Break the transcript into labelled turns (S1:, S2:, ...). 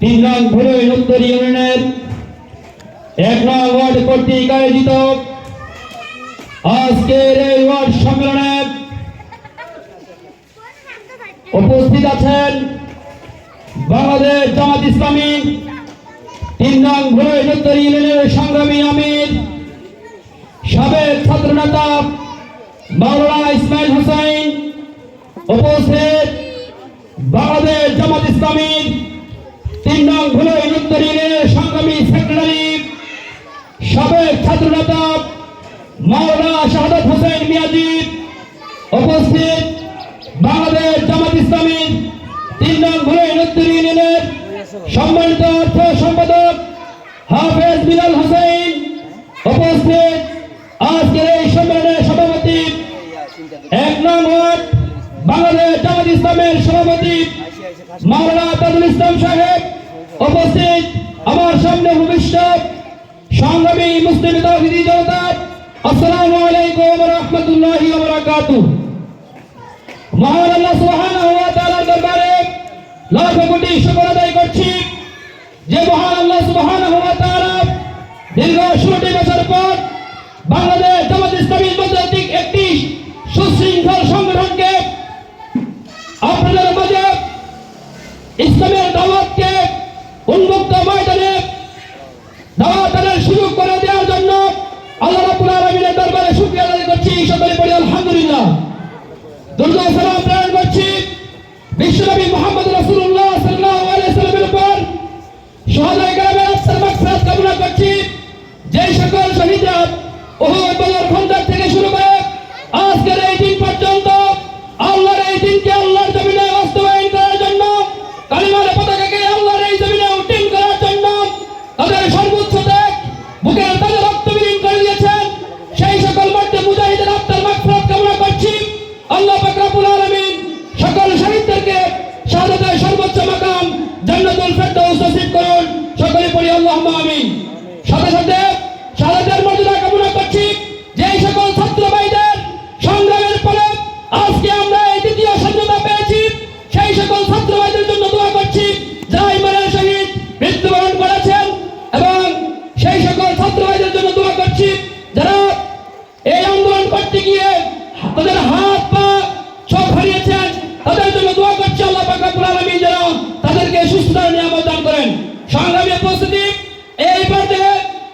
S1: তিন নং উপস্থিত আছেন বাংলাদেশ জামাত ইসলামী তিন নং ভুলই উত্তর ইউনিয়নের সংগ্রামী আমির, সাবেক ছাত্র নেতা মাওলানা ইসমাইল হোসেন, উপস্থিত জামাত ইসলামীর তিন নং উত্তর ইউনিয়নের সংগ্রামী সেক্রেটারি, সাবেক ছাত্র নেতা মাওলানা শাহাদত হোসেন মিয়াজি। উপস্থিত বাংলাদেশ জামাত ইসলামীর তিন নং উত্তর ইউনিয়নের সম্মানিত অর্থ সম্পাদক হাফেজ বিলাল হোসেন। উপস্থিত আজকের এই সম্মেলনের সভাপতি। এক নং ওয়ার্ড, বাংলাদেশ জামাত ইসলামের সভাপতি মাওলানা তাজুল ইসলাম সাহেব উপস্থিত আমার সামনে ভবিষ্যৎ সংগ্রামী মুসলিম তাহিদি জনতা আসসালামু আলাইকুম রহমতুল্লাহি ওয়া বারাকাতুহু। মহান আল্লাহ সুবহানাহু ওয়া তাআলার দরবারে লাখ কোটি শুকর আদায় করছি যে মহান আল্লাহ সুবহানাহু ওয়া তাআলা দীর্ঘ ষোলোটি বছর পর বাংলাদেশ ইসলামের দাওয়াতকে উন্মুক্ত ময়দানে দাওয়াত দানের সুযোগ করে দেওয়ার জন্য আল্লাহ রাব্বুল আলামিনের দরবারে শুকরিয়া আদায় করছি। সকলে পড়ি আলহামদুলিল্লাহ। দুর্গা সালাম প্রেরণ করছি। বিশ্বনবী মোহাম্মদ রাসূলুল্লাহ সাল্লাল্লাহু আলাইহি সাল্লামের উপর শহীদ গ্রামের আফসার মাগফিরাত কামনা করছি। যে সকল শহীদরা উহুদ اللهم امين